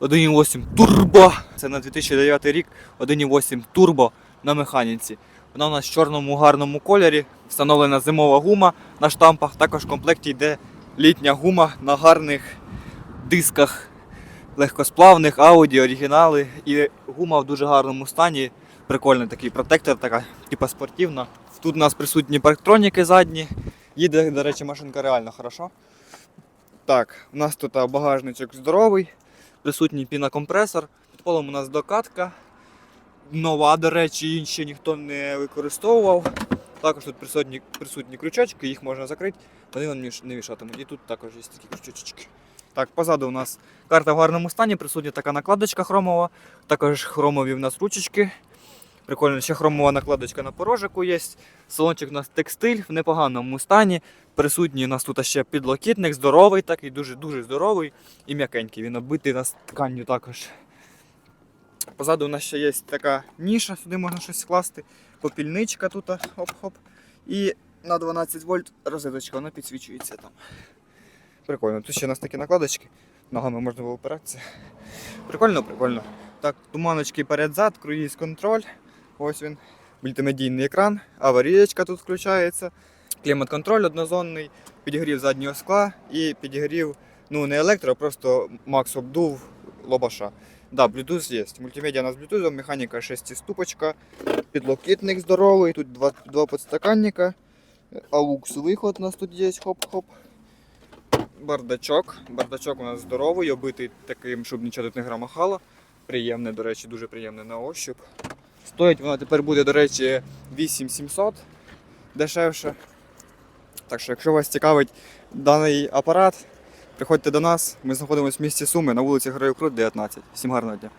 1.8 турбо. Це на 2009 рік 1.8 турбо на механіці. Вона у нас в чорному гарному кольорі, встановлена зимова гума на штампах. Також в комплекті йде літня гума на гарних дисках легкосплавних, ауді, оригінали. І гума в дуже гарному стані. Прикольний такий протектор, така, типа спортивна. Тут у нас присутні парктроніки задні. Їде, до речі, машинка реально хорошо. Так, у нас тут багажничок здоровий, присутній пінокомпресор. Під полом у нас докатка. Нова, до речі, її ще ніхто не використовував. Також тут присутні, присутні крючочки, їх можна закрити, вони вам не мішатимуть. І тут також є такі крючочки. Так, позаду у нас карта в гарному стані, присутня така накладочка хромова, також хромові в нас ручечки. Прикольно, ще хромова накладочка на порожику є. Салончик у нас текстиль в непоганому стані. Присутній у нас тут ще підлокітник, здоровий, такий дуже-дуже здоровий і м'якенький. Він оббитий нас тканню також. Позаду у нас ще є така ніша, сюди можна щось скласти. Попільничка тут, хоп-хоп. І на 12 вольт розеточка, вона підсвічується там. Прикольно. Тут ще у нас такі накладочки. Ногами можна було опиратися. Прикольно, прикольно. Так, туманочки перед-зад, круїз контроль. Ось він. Мультимедійний екран, аварієчка тут включається. Клімат-контроль однозонний, підігрів заднього скла і підігрів, ну не електро, а просто Макс обдув лобаша. Да, Bluetooth є. Мультимедіа у нас Bluetooth, механіка 6 ступочка, підлокітник здоровий, тут два, два подстаканника, AUX виход у нас тут є, хоп-хоп. Бардачок. Бардачок у нас здоровий, обитий таким, щоб нічого тут не громахало. Приємне, до речі, дуже приємне на ощуп. Стоїть вона тепер буде, до речі, 8700 дешевше. Так що, якщо вас цікавить даний апарат, приходьте до нас. Ми знаходимося в місті Суми на вулиці Героїв Крут, 19. Всім гарного дня.